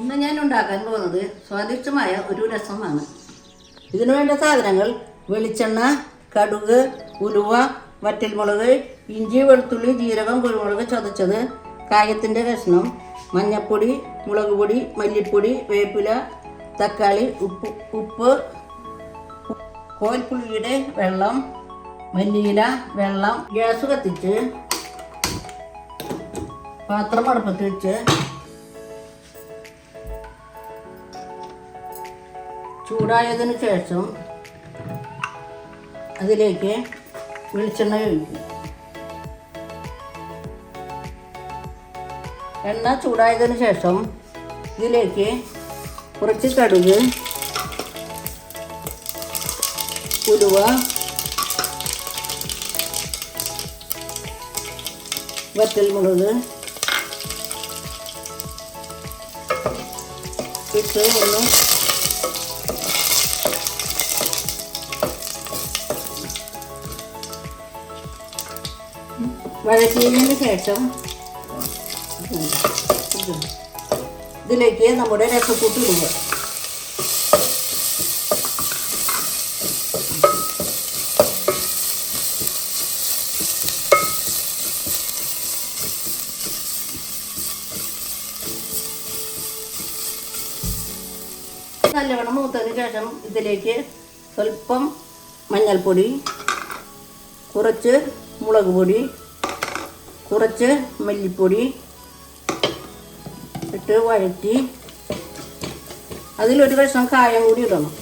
ഇന്ന് ഞാൻ ഉണ്ടാക്കാൻ പോകുന്നത് സ്വാദിഷ്ടമായ ഒരു രസമാണ്. ഇതിനു വേണ്ട സാധനങ്ങൾ വെളിച്ചെണ്ണ കടുക് ഉലുവ വറ്റൽമുളക് ഇഞ്ചി വെളുത്തുള്ളി ജീരകം കുരുമുളക് ചതച്ചത് കായത്തിന്റെ കഷ്ണം മഞ്ഞൾപ്പൊടി മുളക് പൊടി മല്ലിപ്പൊടി വേപ്പില തക്കാളി ഉപ്പ് ഉപ്പ് കോൽപ്പുള്ളിയുടെ വെള്ളം മല്ലിയില വെള്ളം ഗ്യാസ് കത്തിച്ച് പാത്രം അടുപ്പത്ത് വെച്ച് ചൂടായതിനു ശേഷം അതിലേക്ക് വെളിച്ചെണ്ണ ഒഴിക്കും. എണ്ണ ചൂടായതിനു ശേഷം ഇതിലേക്ക് കുറച്ച് കടുക് ഉലുവ വറ്റൽമുളക് ഇട്ട് ഒന്ന് വഴറ്റിയതിന് ശേഷം ഇതിലേക്ക് നമ്മുടെ രസക്കൂട്ട് ഇടുക. നല്ലവണ്ണം മൂത്തതിന് ശേഷം ഇതിലേക്ക് സ്വല്പം മഞ്ഞൾപ്പൊടി കുറച്ച് മുളക് പൊടി കുറച്ച് മല്ലിപ്പൊടി ഇട്ട് വഴറ്റി അതിലൊരു കഷ്ണം കായം കൂടി ഇടണം.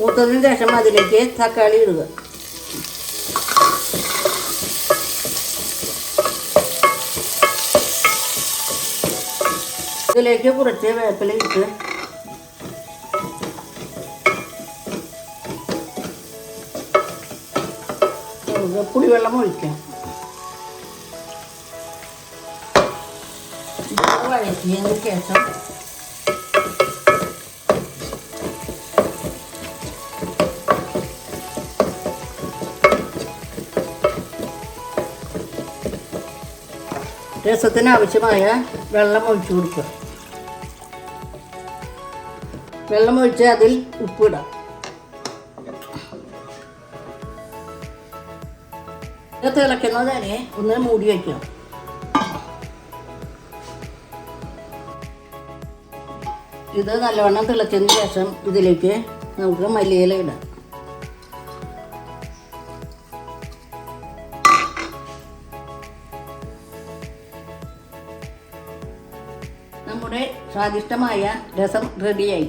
മൂത്തതിന് ശേഷം അതിലേക്ക് തക്കാളി ഇടുക. ഇതിലേക്ക് കുറച്ച് വേപ്പില ഇട്ട് നമുക്ക് പുളിവെള്ളം ഒഴിക്കാം. വഴറ്റിയതിന് ശേഷം രസത്തിന് ആവശ്യമായ വെള്ളം ഒഴിച്ചു കൊടുക്കുക. വെള്ളം ഒഴിച്ച് അതിൽ ഉപ്പിടാം ഇത് തിളയ്ക്കുന്നത് വരെ ഒന്ന് മൂടി വയ്ക്കണം ഇത് നല്ലവണ്ണം തിളച്ചതിന് ശേഷം ഇതിലേക്ക് നമുക്ക് മല്ലിയില ഇടാം. നമ്മുടെ സ്വാദിഷ്ടമായ രസം റെഡിയായി.